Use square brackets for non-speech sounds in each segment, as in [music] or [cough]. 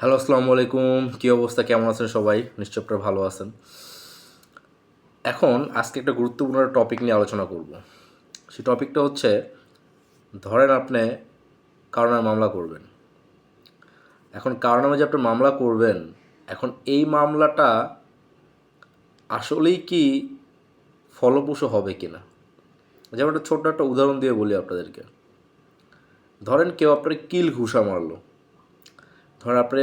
Hello আসসালামু আলাইকুম কী অবস্থা? কেমন আছেন সবাই? নিশ্চয় আপনারা ভালো আছেন। এখন আজকে একটা গুরুত্বপূর্ণ টপিক নিয়ে আলোচনা করব। সেই টপিকটা হচ্ছে, ধরেন আপনি কারণে মামলা করবেন। এখন কারণে যে আপনি মামলা করবেন, এখন এই মামলাটা আসলেই কি ফলপ্রসূ হবে কি না যেমন একটা ছোট্ট একটা উদাহরণ দিয়ে বলি আপনাদেরকে। ধরেন কেউ আপনার কিল ঘুষা মারলো। ধরেন আপনি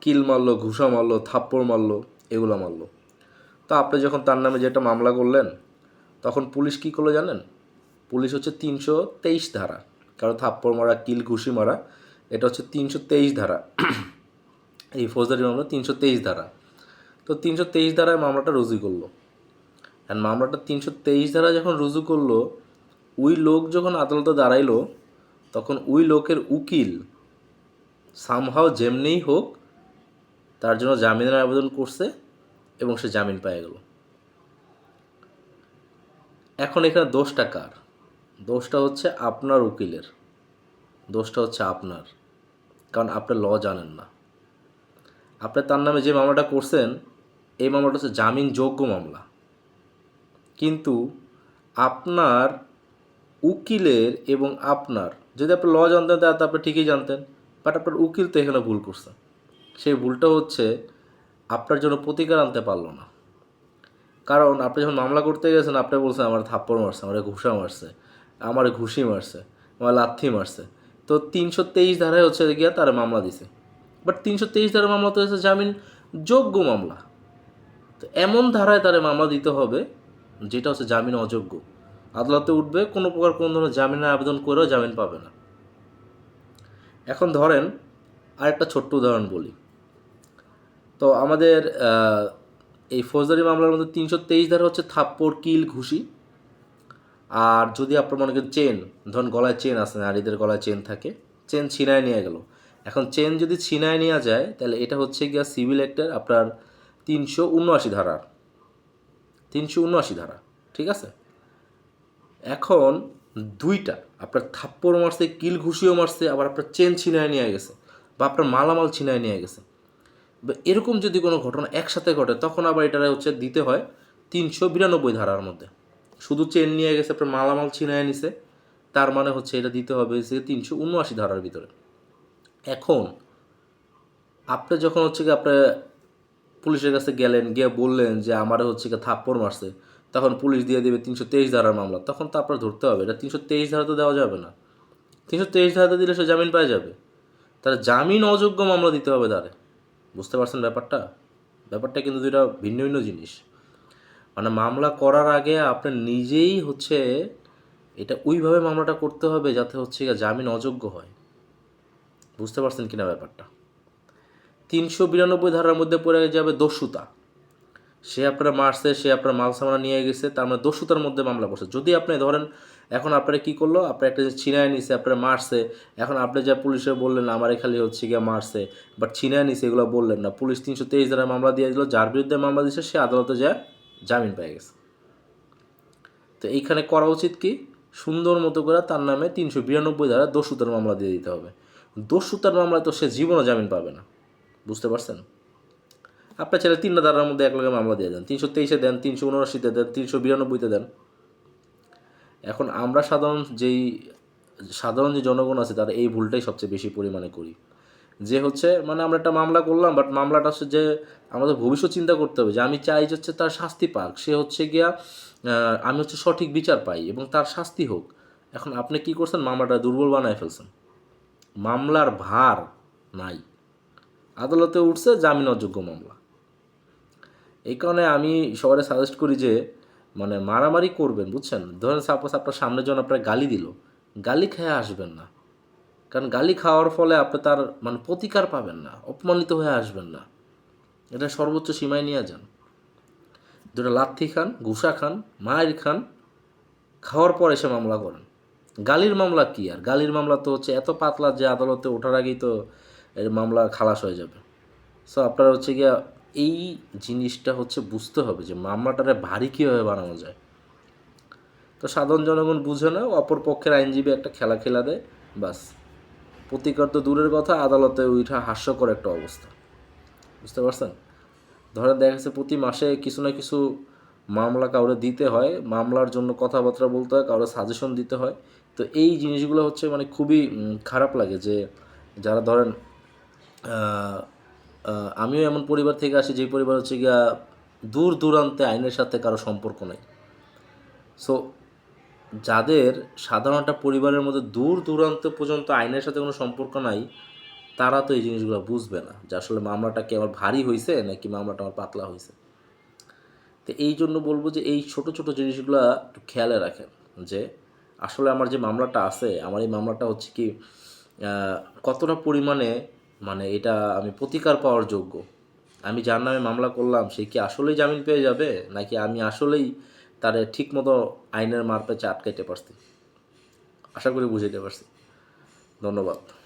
কিল মারলো, ঘুষা মারলো, থাপ্পড় মারলো, এগুলো মারলো। তো আপনি যখন তার নামে যেটা মামলা করলেন, তখন পুলিশ কী করল জানেন? পুলিশ হচ্ছে তিনশো তেইশ ধারা। কারও থাপ্পড় মারা, কিল ঘুষি মারা, এটা হচ্ছে তিনশো তেইশ ধারা। [clears throat] এই ফৌজদারি মামলা তিনশো তেইশ ধারা। তো তিনশো তেইশ ধারায় মামলাটা রুজু করল। আর মামলাটা তিনশো তেইশ ধারা যখন রুজু করল, ওই লোক যখন আদালতে দাঁড়াইলো, তখন ওই লোকের উকিল সামহাও যেমনিই হোক, তার জন্য জামিনের আবেদন করছে এবং সে জামিন পেয়ে গেল। এখন এখানে দোষটা কার? দোষটা হচ্ছে আপনার উকিলের। দোষটা হচ্ছে আপনার, কারণ আপনি ল জানেন না। আপনি তার নামে যে মামলাটা করছেন, এই মামলাটা হচ্ছে জামিনযোগ্য মামলা। কিন্তু আপনার উকিলের এবং আপনার, যদি আপনি ল জানতেন তাহলে আপনি ঠিকই জানতেন। বাট আপনার উকিল তো এখানে ভুল করছে। সেই ভুলটা হচ্ছে আপনার জন্য প্রতিকার আনতে পারল না। কারণ আপনি যখন মামলা করতে গেছেন, আপনি বলছেন, আমার থাপ্পড় মারছে, আমার ঘুষা মারছে, আমার ঘুষি মারছে, আমার লাথি মারছে। তো তিনশো তেইশ ধারায় হচ্ছে গিয়া তার মামলা দিছে। বাট তিনশো তেইশ ধারার মামলা তো হচ্ছে জামিন যোগ্য মামলা। তো এমন ধারায় তার মামলা দিতে হবে, যেটা হচ্ছে জামিন অযোগ্য। আদালতে উঠবে, কোনো প্রকার কোনো ধরনের জামিনের আবেদন করেও জামিন পাবে না। এখন ধরেন আরেকটা ছোট্ট উদাহরণ বলি। তো আমাদের এই ফৌজদারি মামলার মধ্যে তিনশো তেইশ ধারা হচ্ছে থাপ্পড়, কিল, ঘুষি। আর যদি আপনার মনে করেন চেন, ধরুন গলায় চেন আছে, নারীদের গলায় চেন থাকে, চেন ছিনায় নিয়ে গেল। এখন চেন যদি ছিনায় নেওয়া যায়, তাহলে এটা হচ্ছে গিয়া সিভিল অ্যাক্টের আপনার তিনশো উনআশি ধারা তিনশো উনআশি ধারা, ঠিক আছে? এখন দুইটা আপনার থাপ্পড় মারছে, কিল ঘুষিও মারছে, আবার আপনার চেন ছিনায় নিয়ে গেছে, বা আপনার মালামাল ছিনায় নিয়ে গেছে। বা এরকম যদি কোনো ঘটনা একসাথে ঘটে, তখন আবার এটা হচ্ছে দিতে হয় তিনশো বিরানব্বই ধারার মধ্যে। শুধু চেন নিয়ে গেছে, আপনার মালামাল ছিনায় নিছে, তার মানে হচ্ছে এটা দিতে হবে যে তিনশো উনআশি ধারার ভিতরে। এখন, আপনি যখন হচ্ছে কি আপনার পুলিশের কাছে গেলেন, গিয়ে বললেন যে আমার হচ্ছে কি থাপ্পড় মারছে তখন পুলিশ দিয়ে দেবে তিনশো তেইশ ধারার মামলা, তখন তো আপনার ধরতে হবে। এটা তিনশো তেইশ ধারা তো দেওয়া যাবে না। তিনশো তেইশ ধারাতে দিলে সে জামিন পাওয়া যাবে। তার জামিন অযোগ্য মামলা দিতে হবে তারে। বুঝতে পারছেন ব্যাপারটা? ব্যাপারটা কিন্তু দুইটা ভিন্ন ভিন্ন জিনিস। মানে মামলা করার আগে আপনার নিজেই হচ্ছে এটা ওইভাবে মামলাটা করতে হবে যাতে হচ্ছে জামিন অযোগ্য হয়। বুঝতে পারছেন কিনা ব্যাপারটা? তিনশো বিরানব্বই ধারার মধ্যে পড়ে যাবে দস্যুতা। সে আপনারা মারছে, সে আপনার মাল সামানা নিয়ে গেছে, তার মানে দস্যুতার মধ্যে মামলা করছে যদি আপনি ধরেন, এখন আপনারা কি করল? আপনার একটা যে ছিনায় নিছে, আপনারা মারছে। এখন আপনি যা পুলিশে বললেন, আমারে খালি হচ্ছে গিয়ে মারছে বাট ছিনায় নিছে, এগুলো বললেন না। পুলিশ তিনশো তেইশ ধারায় মামলা দিয়ে দিল, যার বিরুদ্ধে মামলা দিয়েছে সে আদালতে যায় জামিন পেয়ে গেছে। তো এইখানে করা উচিত কি? সুন্দর মতো করে তার নামে তিনশো বিরানব্বই ধারা দস্যুতার মামলা দিয়ে দিতে হবে। দস্যুতার মামলায় তো সে জীবনও জামিন পাবে না। বুঝতে পারছেন? আপনার ছেলে তিনটা ধারার মধ্যে এক লগে মামলা দিয়ে দেন। তিনশো তেইশে দেন, তিনশো উনআশিতে দেন, তিনশো বিরানব্বইতে দেন। এখন আমরা সাধারণ যেই, সাধারণ যে জনগণ আছে, তারা এই ভুলটাই সবচেয়ে বেশি পরিমাণে করি। যে হচ্ছে মানে আমরা একটা মামলা করলাম বাট মামলাটা হচ্ছে যে, আমাদের ভবিষ্যৎ চিন্তা করতে হবে যে, আমি চাই যে হচ্ছে তার শাস্তি পাক। সে হচ্ছে গিয়া আমি হচ্ছে সঠিক বিচার পাই এবং তার শাস্তি হোক। এখন আপনি কি করছেন? মামলাটা দুর্বল বানায় ফেলছেন। মামলার ভার নাই। আদালতে উঠছে জামিন অযোগ্য মামলা। এই কারণে আমি সবাই সাজেস্ট করি যে মানে মারামারি করবেন, বুঝছেন? ধরেন সাপোজ আপনার সামনে জন আপনার গালি দিল, গালি খেয়ে আসবেন না। কারণ গালি খাওয়ার ফলে আপনি তার মানে প্রতিকার পাবেন না, অপমানিত হয়ে আসবেন না। এটা সর্বোচ্চ সীমায় নিয়ে যান। দুটো লাথি খান ঘুষা খান, মায়ের খান, খাওয়ার পর এসে মামলা করেন। গালির মামলা কি আর? গালির মামলা তো হচ্ছে এত পাতলা যে আদালতে ওঠার আগেই তো এর মামলা খালাস হয়ে যাবে। সো আপনারা হচ্ছে গিয়া এই জিনিসটা হচ্ছে বুঝতে হবে যে মামলাটারে ভারী কীভাবে বানানো যায়। তো সাধারণ জনগণ বুঝে না অপর পক্ষের আইনজীবী একটা খেলা খেলা দেয়, বাস। প্রতিকার তো দূরের কথা, আদালতে ওইটা হাস্যকর একটা অবস্থা। বুঝতে পারছেন? ধরেন দেখা যাচ্ছে প্রতি মাসে কিছু না কিছু মামলা কাউরে দিতে হয়, মামলার জন্য কথাবার্তা বলতে হয়, কাউরে সাজেশন দিতে হয়। তো এই জিনিসগুলো হচ্ছে মানে খুবই খারাপ লাগে যে যারা ধরেন আমিও এমন পরিবার থেকে আসি যে পরিবার হচ্ছে গিয়া দূর দূরান্তে আইনের সাথে কারও সম্পর্ক নেই। সো যাদের সাধারণ একটা পরিবারের মধ্যে দূর দূরান্ত পর্যন্ত আইনের সাথে কোনো সম্পর্ক নাই, তারা তো এই জিনিসগুলো বুঝবে না যে আসলে মামলাটা কি আমার ভারী হয়েছে নাকি মামলাটা আমার পাতলা হয়েছে তো এই জন্য বলব যে এই ছোট ছোট জিনিসগুলো একটু খেয়ালে রাখেন যে আসলে আমার যে মামলাটা আছে, আমার এই মামলাটা হচ্ছে কি কতটা পরিমাণে মানে এটা আমি প্রতিকার পাওয়ার যোগ্য। আমি যার নামে মামলা করলাম, সে কি আসলেই জামিন পেয়ে যাবে? নাকি আমি আসলেই তার ঠিক মতো আইনের মারপেচে আটকাইতে পারছি? আশা করি বুঝাইতে পারছি। ধন্যবাদ।